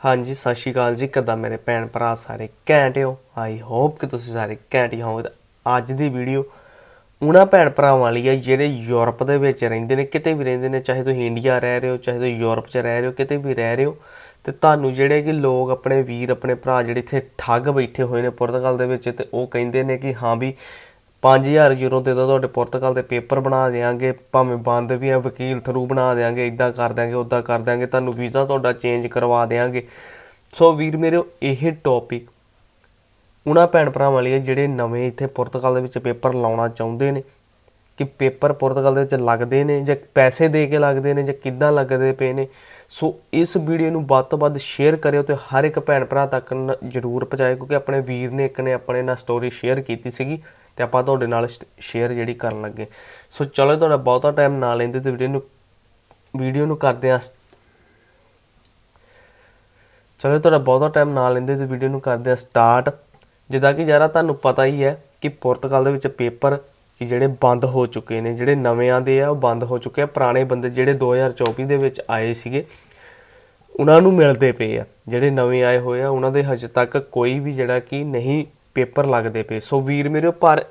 ਹਾਂਜੀ, ਸਤਿ ਸ਼੍ਰੀ ਅਕਾਲ ਜੀ। ਕਿੱਦਾਂ ਮੇਰੇ ਭੈਣ ਭਰਾ ਸਾਰੇ ਘੈਂਟ ਹੋ? ਆਈ ਹੋਪ ਕਿ ਤੁਸੀਂ ਸਾਰੇ ਘੈਂਟ ਹੀ ਹੋਵੋਗੇ। ਤਾਂ ਅੱਜ ਦੀ ਵੀਡੀਓ ਉਹਨਾਂ ਭੈਣ ਭਰਾਵਾਂ ਵਾਲੀ ਹੈ ਜਿਹੜੇ ਯੂਰਪ ਦੇ ਵਿੱਚ ਰਹਿੰਦੇ ਨੇ, ਕਿਤੇ ਵੀ ਰਹਿੰਦੇ ਨੇ, ਚਾਹੇ ਤੁਸੀਂ ਇੰਡੀਆ ਰਹਿ ਰਹੇ ਹੋ, ਚਾਹੇ ਤੁਸੀਂ ਯੂਰਪ 'ਚ ਰਹਿ ਰਹੇ ਹੋ, ਕਿਤੇ ਵੀ ਰਹਿ ਰਹੇ ਹੋ, ਤੇ ਤੁਹਾਨੂੰ ਜਿਹੜੇ ਕਿ ਲੋਕ ਆਪਣੇ ਵੀਰ, ਆਪਣੇ ਭਰਾ ਜਿਹੜੇ ਇੱਥੇ ਠੱਗ ਬੈਠੇ ਹੋਏ ਨੇ ਪੁਰਤਗਾਲ ਦੇ ਵਿੱਚ, ਤੇ ਉਹ ਕਹਿੰਦੇ ਨੇ ਕਿ ਹਾਂ ਵੀ 5000 ਯੂਰੋ ਦੇ ਦੋ ਤੁਹਾਡੇ ਪੁਰਤਗਾਲ ਦੇ ਪੇਪਰ ਬਣਾ ਦੇਾਂਗੇ ਭਾਵੇਂ ਬੰਦ ਵੀ ਆ, ਵਕੀਲ ਥਰੂ ਬਣਾ ਦੇਾਂਗੇ ਇਦਾਂ ਕਰ ਦਿਆਂਗੇ ਉਦਾਂ ਕਰ ਦਿਆਂਗੇ, ਤੁਹਾਨੂੰ ਵੀਜ਼ਾ ਤੁਹਾਡਾ ਚੇਂਜ ਕਰਵਾ ਦੇਾਂਗੇ ਸੋ ਵੀਰ ਮੇਰੇ, ਇਹ ਟੌਪਿਕ ਉਹਨਾਂ ਭੈਣ ਭਰਾਵਾਂ ਲਈ ਜਿਹੜੇ ਨਵੇਂ ਇੱਥੇ ਪੁਰਤਗਾਲ ਦੇ ਵਿੱਚ ਪੇਪਰ ਲਾਉਣਾ ਚਾਹੁੰਦੇ ਨੇ, ਕਿ ਪੇਪਰ ਪੁਰਤਗਾਲ ਦੇ ਵਿੱਚ ਲੱਗਦੇ ਨੇ ਜਾਂ ਪੈਸੇ ਦੇ ਕੇ ਲੱਗਦੇ ਨੇ ਜਾਂ ਕਿੱਦਾਂ ਲੱਗਦੇ ਪਏ ਨੇ। ਸੋ ਇਸ ਵੀਡੀਓ ਨੂੰ ਵੱਧ ਤੋਂ ਵੱਧ ਸ਼ੇਅਰ ਕਰਿਓ ਤੇ ਹਰ ਇੱਕ ਭੈਣ ਭਰਾ ਤੱਕ ਜ਼ਰੂਰ ਪਹੁੰਚਾਇਓ, ਕਿਉਂਕਿ ਆਪਣੇ ਵੀਰ ਨੇ ਇੱਕ ਨੇ ਆਪਣੇ ਨਾਲ ਸਟੋਰੀ ਸ਼ੇਅਰ ਕੀਤੀ ਸੀਗੀ। ਤੇ ਆਪਾਂ ਤੁਹਾਡੇ ਨਾਲ ਸ਼ੇਅਰ ਜਿਹੜੀ ਕਰਨ ਲੱਗੇ। ਸੋ ਚਲੋ ਤੁਹਾਡਾ ਬਹੁਤਾ ਟਾਈਮ ਨਾ ਲੈਂਦੇ ਤੇ ਵੀਡੀਓ ਨੂੰ ਵੀਡੀਓ ਨੂੰ ਕਰਦੇ ਹਾਂ। ਚਲੋ ਤੁਹਾਡਾ ਬਹੁਤਾ ਟਾਈਮ ਨਾ ਲੈਂਦੇ ਤੇ ਵੀਡੀਓ ਨੂੰ ਕਰਦੇ ਆ ਸਟਾਰਟ ਜਿੱਦਾਂ ਕਿ ਯਾਰਾ ਤੁਹਾਨੂੰ ਪਤਾ ਹੀ ਹੈ ਕਿ ਪੁਰਤਗਾਲ ਦੇ ਵਿੱਚ ਪੇਪਰ ਕਿ ਜਿਹੜੇ ਬੰਦ ਹੋ ਚੁੱਕੇ ਨੇ, ਜਿਹੜੇ ਨਵਿਆਂ ਦੇ ਆ, ਉਹ ਬੰਦ ਹੋ ਚੁੱਕੇ ਆ। ਪੁਰਾਣੇ ਬੰਦੇ ਜਿਹੜੇ 2024 ਦੇ ਵਿੱਚ ਆਏ ਸੀਗੇ, ਉਹਨਾਂ ਨੂੰ ਮਿਲਦੇ ਪਏ ਆ। ਜਿਹੜੇ ਨਵੇਂ ਆਏ ਹੋਏ ਆ, ਉਹਨਾਂ ਦੇ ਹਜੇ ਤੱਕ ਕੋਈ ਵੀ ਜਿਹੜਾ ਕਿ ਨਹੀਂ ਪੇਪਰ ਲੱਗਦੇ ਪਏ। ਸੋ ਵੀਰ ਮੇਰੇ ਪਰ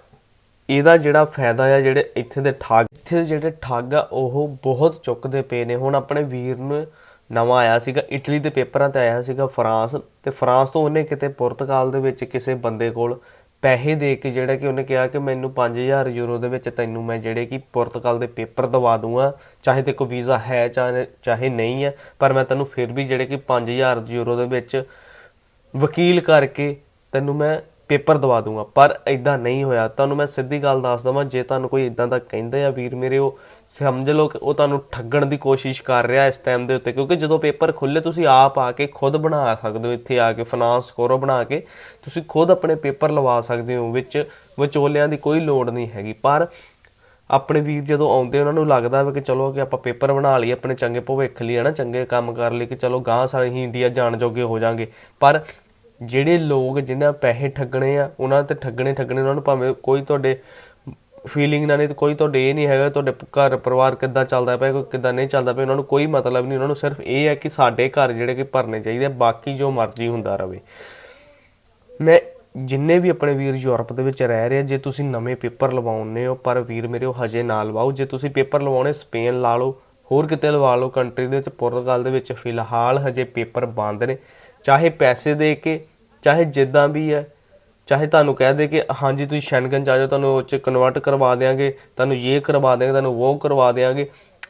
ਇਹਦਾ ਜਿਹੜਾ ਫਾਇਦਾ ਆ, ਜਿਹੜੇ ਇੱਥੇ ਦੇ ਠੱਗ, ਇੱਥੇ ਦੇ ਜਿਹੜੇ ਠੱਗ ਆ, ਉਹ ਬਹੁਤ ਚੁੱਕਦੇ ਪਏ ਨੇ। ਹੁਣ ਆਪਣੇ ਵੀਰ ਨੂੰ ਨਵਾਂ ਆਇਆ ਸੀਗਾ, ਇਟਲੀ ਦੇ ਪੇਪਰਾਂ ਤੇ ਆਇਆ ਸੀਗਾ ਫਰਾਂਸ, ਤੇ ਫਰਾਂਸ ਤੋਂ ਉਹਨੇ ਕਿਤੇ ਪੁਰਤਗਾਲ ਦੇ ਵਿੱਚ ਕਿਸੇ ਬੰਦੇ ਕੋਲ ਪੈਸੇ ਦੇ ਕੇ, ਜਿਹੜਾ ਕਿ ਉਹਨੇ ਕਿਹਾ ਕਿ ਮੈਨੂੰ 5000 ਯੂਰੋ ਦੇ ਵਿੱਚ ਤੈਨੂੰ ਮੈਂ ਜਿਹੜੇ ਕਿ ਪੁਰਤਗਾਲ ਦੇ ਪੇਪਰ ਦਵਾ ਦੂੰਗਾ, ਚਾਹੇ ਤੇ ਕੋਈ ਵੀਜ਼ਾ ਹੈ ਚਾਹੇ ਚਾਹੇ ਨਹੀਂ ਹੈ, ਪਰ ਮੈਂ ਤੈਨੂੰ ਫਿਰ ਵੀ ਜਿਹੜੇ ਕਿ 5000 ਯੂਰੋ ਦੇ ਵਿੱਚ ਵਕੀਲ ਕਰਕੇ ਤੈਨੂੰ ਮੈਂ ਪੇਪਰ ਦਵਾ ਦੂੰਗਾ, ਪਰ ਇਦਾਂ ਨਹੀਂ ਹੋਇਆ। ਤੁਹਾਨੂੰ ਮੈਂ ਸਿੱਧੀ ਗੱਲ ਦੱਸ ਦਵਾਂ, ਜੇ ਤੁਹਾਨੂੰ ਕੋਈ ਇਦਾਂ ਦਾ ਕਹਿੰਦੇ ਆ ਵੀਰ ਮੇਰੇ, ਉਹ ਸਮਝ ਲਓ ਕਿ ਉਹ ਤੁਹਾਨੂੰ ਠੱਗਣ ਦੀ ਕੋਸ਼ਿਸ਼ ਕਰ ਰਿਹਾ ਇਸ ਟਾਈਮ ਦੇ ਉੱਤੇ, ਕਿਉਂਕਿ ਜਦੋਂ ਪੇਪਰ ਖੁੱਲੇ ਤੁਸੀਂ ਆਪ ਆ ਕੇ ਖੁਦ ਬਣਾ ਸਕਦੇ ਹੋ ਇੱਥੇ ਆ ਕੇ ਫਾਈਨਾਂਸ ਸਕੋਰੋ ਬਣਾ ਕੇ, ਤੁਸੀਂ ਖੁਦ ਆਪਣੇ ਪੇਪਰ ਲਵਾ ਸਕਦੇ ਹੋ, ਵਿੱਚ ਵਿਚੋਲਿਆਂ ਦੀ ਕੋਈ ਲੋੜ ਨਹੀਂ ਹੈਗੀ। ਪਰ ਆਪਣੇ ਵੀਰ ਜਦੋਂ ਆਉਂਦੇ, ਉਹਨਾਂ ਨੂੰ ਲੱਗਦਾ ਵਾ ਕਿ ਚਲੋ ਕਿ ਆਪਾਂ ਪੇਪਰ ਬਣਾ ਲਈਏ, ਆਪਣੇ ਚੰਗੇ ਭਵਿੱਖ ਲਈ ਹੈ ਨਾ ਚੰਗੇ ਕੰਮ ਕਰ ਲਈ ਕਿ ਚਲੋ ਗਾਂ ਸਾਰੇ ਹੀ ਇੰਡੀਆ ਜਾਣ ਜੋਗੇ ਹੋ ਜਾਾਂਗੇ। ਪਰ ਜਿਹੜੇ ਲੋਕ ਜਿਨ੍ਹਾਂ ਪੈਸੇ ਠੱਗਣੇ ਆ ਉਹਨਾਂ ਤੇ ਠੱਗਣੇ ਠੱਗਣੇ ਉਹਨਾਂ ਨੂੰ ਭਾਵੇਂ ਕੋਈ ਤੁਹਾਡੇ ਫੀਲਿੰਗ ਨਾਲ ਨਹੀਂ ਤੇ ਕੋਈ ਤੁਹਾਡੇ ਇਹ ਨਹੀਂ ਹੈਗਾ ਤੁਹਾਡੇ ਘਰ ਪਰਿਵਾਰ ਕਿੱਦਾਂ ਚੱਲਦਾ ਪਿਆ ਕੋਈ ਕਿੱਦਾਂ ਨਹੀਂ ਚੱਲਦਾ ਪਿਆ ਉਹਨਾਂ ਨੂੰ ਕੋਈ ਮਤਲਬ ਨਹੀਂ ਉਹਨਾਂ ਨੂੰ ਸਿਰਫ ਇਹ ਹੈ ਕਿ ਸਾਡੇ ਘਰ ਜਿਹੜੇ ਕਿ ਭਰਨੇ ਚਾਹੀਦੇ ਆ, ਬਾਕੀ ਜੋ ਮਰਜ਼ੀ ਹੁੰਦਾ ਰਵੇ। ਮੈਂ ਜਿੰਨੇ ਵੀ ਆਪਣੇ ਵੀਰ ਯੂਰਪ ਦੇ ਵਿੱਚ ਰਹਿ ਰਹੇ ਜੇ ਤੁਸੀਂ ਨਵੇਂ ਪੇਪਰ ਲਵਾਉਣੇ ਹੋ ਪਰ ਵੀਰ ਮੇਰੇ ਉਹ ਹਜੇ ਨਾ ਲਵਾਓ ਜੇ ਤੁਸੀਂ ਪੇਪਰ ਲਵਾਉਣੇ ਸਪੇਨ ਲਾ ਲਓ ਹੋਰ ਕਿਤੇ ਲਵਾ ਲਓ ਕੰਟਰੀ ਦੇ ਵਿੱਚ ਪੁਰਤਗਾਲ ਦੇ ਵਿੱਚ ਫਿਲਹਾਲ ਹਜੇ ਪੇਪਰ ਬੰਦ ਨੇ ਚਾਹੇ ਪੈਸੇ ਦੇ ਕੇ ਚਾਹੇ ਜਿੱਦਾਂ ਵੀ ਹੈ, ਚਾਹੇ ਤੁਹਾਨੂੰ ਕਹਿ ਦੇ ਕਿ ਹਾਂਜੀ ਤੁਸੀਂ ਸ਼ੈਨਗਨ ਆ ਜਾਓ, ਤੁਹਾਨੂੰ ਉਹ ਚ ਕਨਵਰਟ ਕਰਵਾ ਦੇਾਂਗੇ ਤੁਹਾਨੂੰ ਇਹ ਕਰਵਾ ਦੇਾਂਗੇ ਤੁਹਾਨੂੰ ਉਹ ਕਰਵਾ ਦੇਾਂਗੇ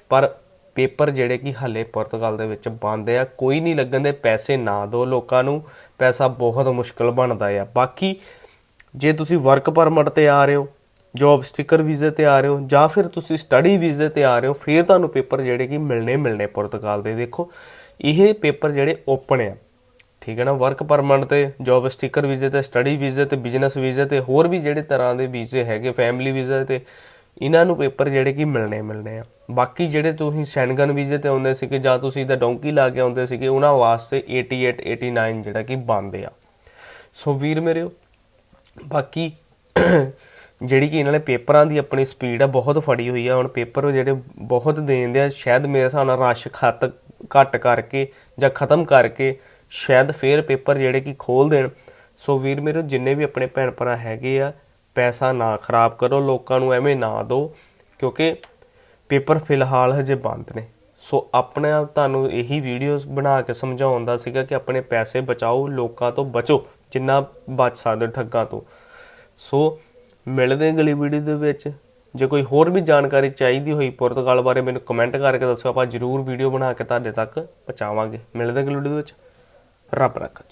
ਪਰ ਪੇਪਰ ਜਿਹੜੇ ਕਿ ਹੱਲੇ ਪੁਰਤਗਾਲ ਦੇ ਵਿੱਚ ਬੰਦ ਆ, ਕੋਈ ਨਹੀਂ ਲੱਗਣ ਦੇ, ਪੈਸੇ ਨਾ ਦਿਓ ਲੋਕਾਂ ਨੂੰ, ਪੈਸਾ ਬਹੁਤ ਮੁਸ਼ਕਲ ਬਣਦਾ ਆ। ਬਾਕੀ ਜੇ ਤੁਸੀਂ ਵਰਕ ਪਰਮਿਟ ਤੇ ਆ ਰਹੇ ਹੋ ਜੌਬ ਸਟicker ਵੀਜ਼ੇ ਤੇ ਆ ਰਹੇ ਹੋ, ਜਾਂ ਫਿਰ ਤੁਸੀਂ ਸਟੱਡੀ ਵੀਜ਼ੇ ਤੇ ਆ ਰਹੇ ਹੋ, ਫਿਰ ਤੁਹਾਨੂੰ ਪੇਪਰ ਜਿਹੜੇ ਕਿ ਮਿਲਣੇ ਮਿਲਣੇ ਪੁਰਤਗਾਲ ਦੇ, ਦੇਖੋ। ਇਹ ਪੇਪਰ ਜਿਹੜੇ ਓਪਨ ਆ। ਠੀਕ ਹੈ ਨਾ ਵਰਕ ਪਰਮਿਟ ਤੇ ਜੌਬ ਸਟicker ਵੀਜ਼ੇ ਤੇ ਸਟੱਡੀ ਵੀਜ਼ੇ ਤੇ ਬਿਜ਼ਨਸ ਵੀਜ਼ੇ ਤੇ, ਹੋਰ ਵੀ ਜਿਹੜੇ ਤਰ੍ਹਾਂ ਦੇ ਵੀਜ਼ੇ ਹੈਗੇ ਫੈਮਿਲੀ ਵੀਜ਼ੇ ਤੇ, ਇਹਨਾਂ ਨੂੰ ਪੇਪਰ ਜਿਹੜੇ ਕਿ ਮਿਲਣੇ ਮਿਲਣੇ ਆ। ਬਾਕੀ ਜਿਹੜੇ ਤੁਸੀਂ ਸ਼ੈਨਗਨ ਵੀਜ਼ੇ ਤੇ ਆਉਂਦੇ ਸੀਗੇ ਜਾਂ ਤੁਸੀਂ ਤਾਂ ਡੋਂਕੀ ਲਾ ਕੇ ਆਉਂਦੇ ਸੀਗੇ, ਉਹਨਾਂ ਵਾਸਤੇ 88 89 ਜਿਹੜਾ ਕਿ ਬੰਦ ਆ। ਸੋ ਵੀਰ ਮੇਰਿਓ ਬਾਕੀ ਜਿਹੜੀ ਕਿ ਇਹਨਾਂ ਨੇ ਪੇਪਰਾਂ ਦੀ ਆਪਣੀ ਸਪੀਡ ਆ, ਬਹੁਤ ਫੜੀ ਹੋਈ ਆ। ਹੁਣ ਪੇਪਰ ਜਿਹੜੇ ਬਹੁਤ ਦੇਂਦੇ ਆ, ਸ਼ਾਇਦ ਮੇਰੇ ਹਿਸਾਬ ਨਾਲ ਰਸ਼ ਖਤ ਘੱਟ ਕਰਕੇ ਜਾਂ ਖਤਮ ਕਰਕੇ ਸ਼ਾਇਦ ਫੇਰ ਪੇਪਰ ਜਿਹੜੇ ਕਿ ਖੋਲ ਦੇਣ। ਸੋ ਵੀਰ ਮੇਰੇ, ਜਿੰਨੇ ਵੀ ਆਪਣੇ ਭੈਣ ਭਰਾ ਹੈਗੇ ਆ, ਪੈਸਾ ਨਾ ਖਰਾਬ ਕਰੋ, ਲੋਕਾਂ ਨੂੰ ਐਵੇਂ ਨਾ ਦਿਓ ਕਿਉਂਕਿ ਪੇਪਰ ਫਿਲਹਾਲ ਹਜੇ ਬੰਦ ਨੇ। ਸੋ ਆਪਣੇ ਆਪ ਤੁਹਾਨੂੰ ਇਹੀ ਵੀਡੀਓਜ਼ ਬਣਾ ਕੇ ਸਮਝਾਉਣ ਦਾ ਸੀਗਾ ਕਿ ਆਪਣੇ ਪੈਸੇ ਬਚਾਓ, ਲੋਕਾਂ ਤੋਂ ਬਚੋ, ਜਿੰਨਾ ਬਚ ਸਕਦੇ ਹੋ ਠੱਗਾਂ ਤੋਂ। ਸੋ ਮਿਲਦੇ ਹਾਂ ਅਗਲੀ ਵੀਡੀਓ ਦੇ ਵਿੱਚ। ਜੇ ਕੋਈ ਹੋਰ ਵੀ ਜਾਣਕਾਰੀ ਚਾਹੀਦੀ ਹੋਈ ਪੁਰਤਗਾਲ ਬਾਰੇ ਮੈਨੂੰ ਕਮੈਂਟ ਕਰਕੇ ਦੱਸੋ ਆਪਾਂ ਜ਼ਰੂਰ ਵੀਡੀਓ ਬਣਾ ਕੇ ਤੁਹਾਡੇ ਤੱਕ ਪਹੁੰਚਾਵਾਂਗੇ। ਮਿਲਦੇ ਅਗਲੀ ਵੀਡੀਓ ਦੇ ਵਿੱਚ। рабракат.